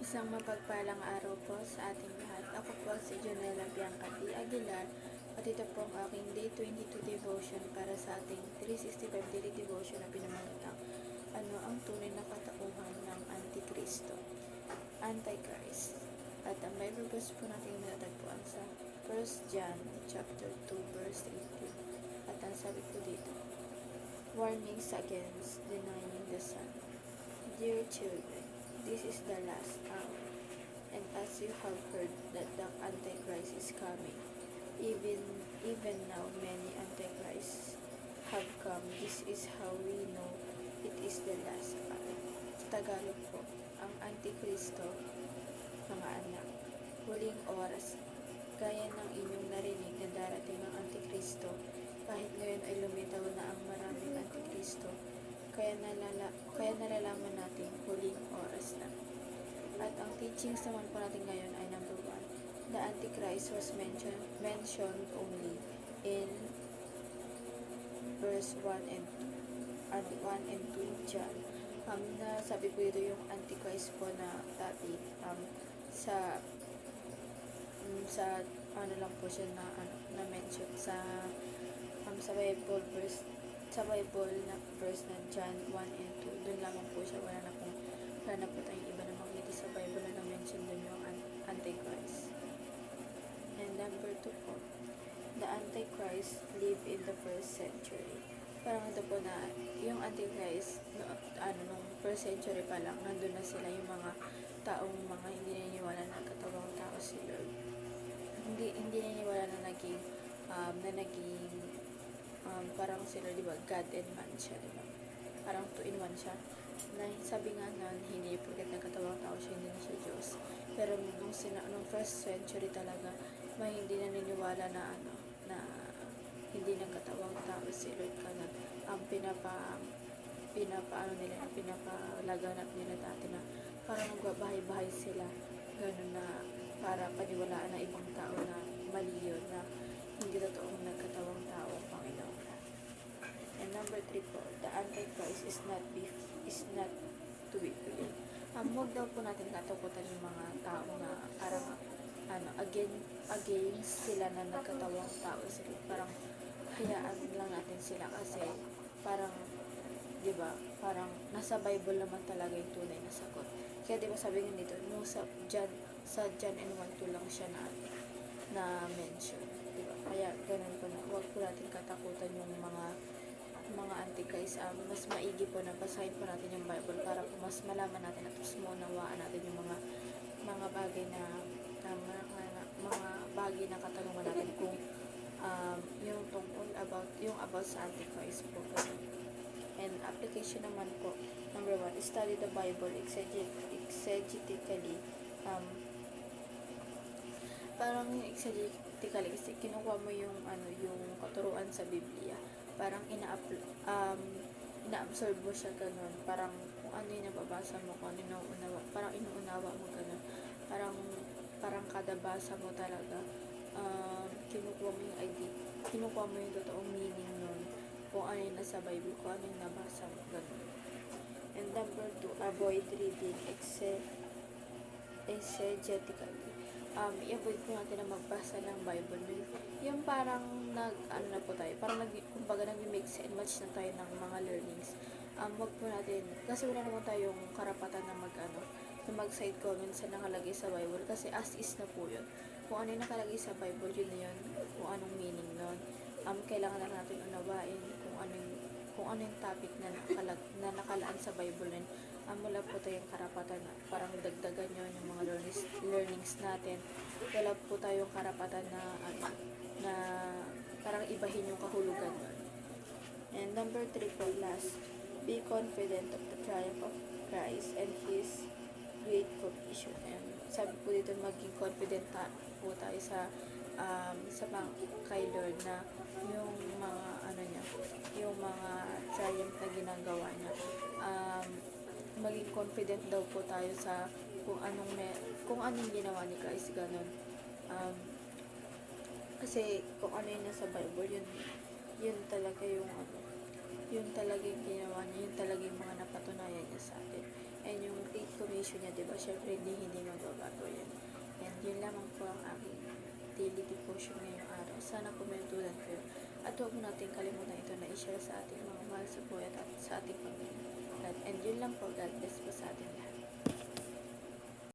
Isang mapagpalang araw po sa ating lahat. Ako po si Jonella Bianca P. Aguilar at ito po ang aking Day 22 Devotion para sa ating 365 Daily Devotion na pinamagatang ano ang tunay na katauhan ng Antikristo, Antichrist. At ang Bible verse po natin matatagpuan sa 1 John chapter 2 verse 18. At ang sabi po dito, Warnings against denying the Son. Dear children, this is the last hour, and as you have heard that the Antichrist is coming, even even now many Antichrists have come. This is how we know it is the last hour. Tagalog po, ang Antikristo, mga anak, huling oras, gaya ng inyong narinig na darating ang Antikristo, kahit ngayon ay lumitaw na ang maraming Antikristo, kaya, nalala, kaya nalalaman natin huling oras na. At ang teachings naman po natin ngayon ay number one. The Antichrist was mentioned, mentioned only in verse 1 and 2, ano, 1 and 2 John. Um, na sabi po dito yung Antichrist po na topic um, sa um, sa ano lang po siya na ano, na mention sa um, sa Bible verse sa Bible na verse na John 1 and 2 doon lamang po siya wala na pong wala na po tayong iba Bible na na-mention doon yung an- Antichrist and number 2 po the Antichrist lived in the first century parang ito po na yung Antichrist no, ano nung first century pa lang nandun na sila yung mga taong mga hindi naniniwala na katawang tao si Lord hindi hindi naniniwala na naging um, na naging um, parang sila, di ba, God and man siya, di ba? Parang two in one siya. Na, sabi nga nun, hindi porket nagkatawang tao siya, hindi na siya Diyos. Pero nung, sina, nung first century talaga, may hindi na niniwala na ano, na hindi nagkatawang tao si Lord Kanan. Ang pinapa, pinapa, ano nila, pinapalaganap nila dati na parang nagbabahay-bahay sila. Ganun na, para paniwalaan ng ibang tao na mali yun, na hindi totoong nagkatawang tao. Po, the Antichrist is not be, is not to be believed. Um, huwag daw po natin katakutan yung mga tao na parang ano, again, against sila na nagkatawang tao sila. Parang hayaan lang natin sila kasi parang, di ba, parang nasa Bible naman talaga yung tunay na sagot. Kaya di ba sabi nga dito, no, sa John, sa John and 1 lang siya na, na mention. Di ba? Kaya ganun po na, huwag po natin katakutan yung mga antichrist, um, mas maigi po na basahin po natin yung Bible para po mas malaman natin at mas maunawaan natin yung mga mga bagay na na mga, mga, bagay na katanungan natin kung um, yung tungkol about yung about sa antichrist po. And application naman po number one study the Bible exeget- exegetically. Um, parang exegetically kasi kinukuha mo yung ano yung katuruan sa Biblia parang ina um, ina-absorb mo siya ganun. Parang kung ano yung nababasa mo kung ano yung nauunawa parang inuunawa mo ganun. Parang parang kada basa mo talaga um, kinukuha mo yung idea kinukuha mo yung totoong meaning nun. Kung ano yung nasa Bible kung ano yung nabasa mo ganun. And number two avoid reading exe exegetically um, i-avoid po natin na magbasa ng Bible. Yung parang nag, ano na po tayo, parang nag, kumbaga nag-mix and match na tayo ng mga learnings. Um, wag po natin, kasi wala naman tayong karapatan na mag, ano, na mag-side comments sa nakalagay sa Bible, kasi as is na po yun. Kung ano yung nakalagay sa Bible, yun na yun, kung anong meaning nun. Um, kailangan na natin unawain kung ano yung, kung ano yung topic na, nakalag, na nakalaan sa Bible nun um, wala po tayong karapatan na parang dagdagan yun yung mga learnings, learnings natin. Wala po tayong karapatan na ano, na parang ibahin yung kahulugan nun. And number three po last, be confident of the triumph of Christ and His great commission. And sabi po dito, maging confident ta- po tayo sa um, sa mga kay Lord na yung mga ano niya, yung mga triumph na ginagawa niya. Um, maging confident daw po tayo sa kung anong may, kung anong ginawa ni Christ ganun. Um, kasi kung ano yung nasa Bible, yun, yun talaga yung ano, yun talaga yung ginawa niya, yun talaga yung mga napatunayan niya sa atin. And yung Great Commission niya, di ba, syempre hindi hindi magbabago yan. And yun lamang po ang aking daily devotion ngayong araw. Sana po may tulad kayo. At huwag mo natin kalimutan ito na i-share sa ating mga mahal sa buhay at sa ating pamilya. And yun lang po, God bless po sa ating lahat.